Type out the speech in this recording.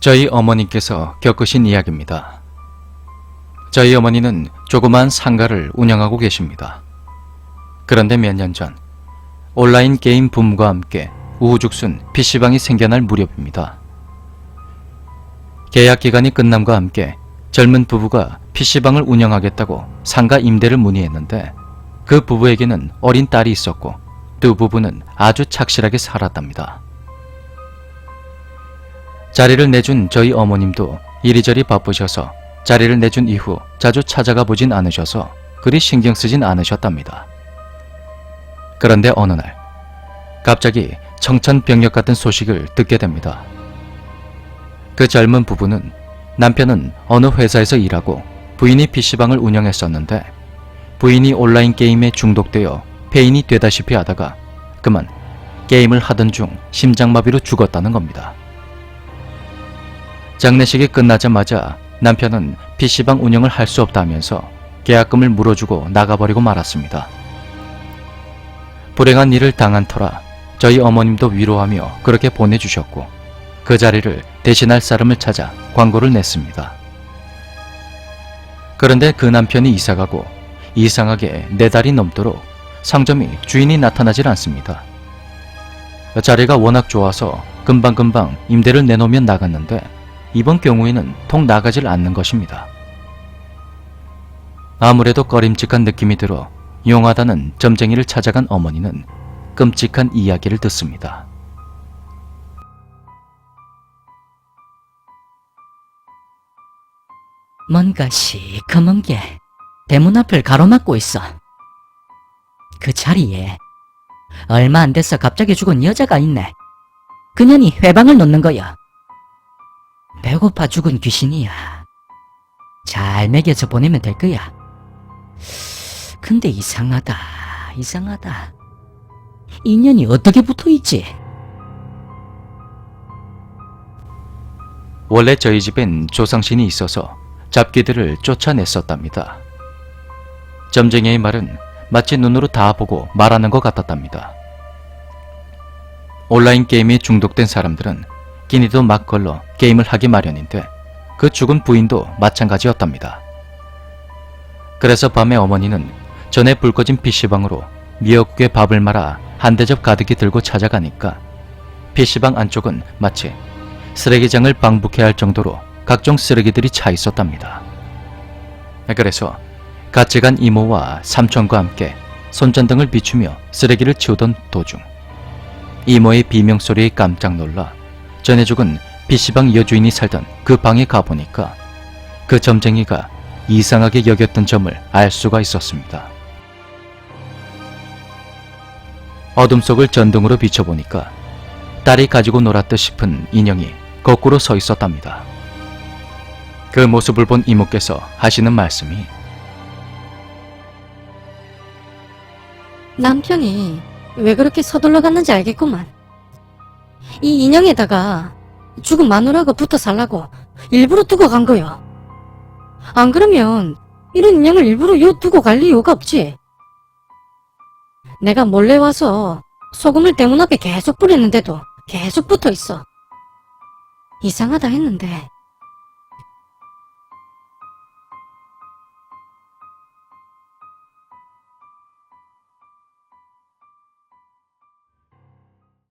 저희 어머니께서 겪으신 이야기입니다. 저희 어머니는 조그만 상가를 운영하고 계십니다. 그런데 몇 년 전 온라인 게임 붐과 함께 우후죽순 PC방이 생겨날 무렵입니다. 계약 기간이 끝남과 함께 젊은 부부가 PC방을 운영하겠다고 상가 임대를 문의했는데 그 부부에게는 어린 딸이 있었고 두 부부는 아주 착실하게 살았답니다. 자리를 내준 저희 어머님도 이리저리 바쁘셔서 자리를 내준 이후 자주 찾아가 보진 않으셔서 그리 신경 쓰진 않으셨답니다. 그런데 어느 날 갑자기 청천벽력 같은 소식을 듣게 됩니다. 그 젊은 부부는 남편은 어느 회사에서 일하고 부인이 PC방을 운영했었는데 부인이 온라인 게임에 중독되어 폐인이 되다시피 하다가 그만 게임을 하던 중 심장마비로 죽었다는 겁니다. 장례식이 끝나자마자 남편은 PC방 운영을 할 수 없다면서 계약금을 물어주고 나가버리고 말았습니다. 불행한 일을 당한 터라 저희 어머님도 위로하며 그렇게 보내주셨고 그 자리를 대신할 사람을 찾아 광고를 냈습니다. 그런데 그 남편이 이사가고 이상하게 네 달이 넘도록 상점이 주인이 나타나질 않습니다. 자리가 워낙 좋아서 금방금방 임대를 내놓으면 나갔는데 이번 경우에는 통 나가질 않는 것입니다. 아무래도 꺼림칙한 느낌이 들어 용하다는 점쟁이를 찾아간 어머니는 끔찍한 이야기를 듣습니다. 뭔가 시커먼 게 대문 앞을 가로막고 있어. 그 자리에 얼마 안 돼서 갑자기 죽은 여자가 있네. 그년이 회방을 놓는 거야. 배고파 죽은 귀신이야. 잘 먹여서 보내면 될 거야. 근데 이상하다, 이상하다. 인연이 어떻게 붙어 있지? 원래 저희 집엔 조상신이 있어서 잡귀들을 쫓아냈었답니다. 점쟁이의 말은 마치 눈으로 다 보고 말하는 것 같았답니다. 온라인 게임에 중독된 사람들은 끼니도 막 걸러 게임을 하기 마련인데 그 죽은 부인도 마찬가지였답니다. 그래서 밤에 어머니는 전에 불 꺼진 PC방으로 미역국에 밥을 말아 한 대접 가득히 들고 찾아가니까 PC방 안쪽은 마치 쓰레기장을 방북해야 할 정도로 각종 쓰레기들이 차 있었답니다. 그래서 같이 간 이모와 삼촌과 함께 손전등을 비추며 쓰레기를 치우던 도중 이모의 비명소리에 깜짝 놀라 전에 죽은 PC방 여주인이 살던 그 방에 가보니까 그 점쟁이가 이상하게 여겼던 점을 알 수가 있었습니다. 어둠 속을 전등으로 비춰보니까 딸이 가지고 놀았듯 싶은 인형이 거꾸로 서 있었답니다. 그 모습을 본 이모께서 하시는 말씀이 남편이 왜 그렇게 서둘러 갔는지 알겠구만. 이 인형에다가 죽은 마누라가 붙어 살라고 일부러 두고 간 거요. 안 그러면 이런 인형을 일부러 요 두고 갈 이유가 없지. 내가 몰래 와서 소금을 대문 앞에 계속 뿌렸는데도 계속 붙어 있어. 이상하다 했는데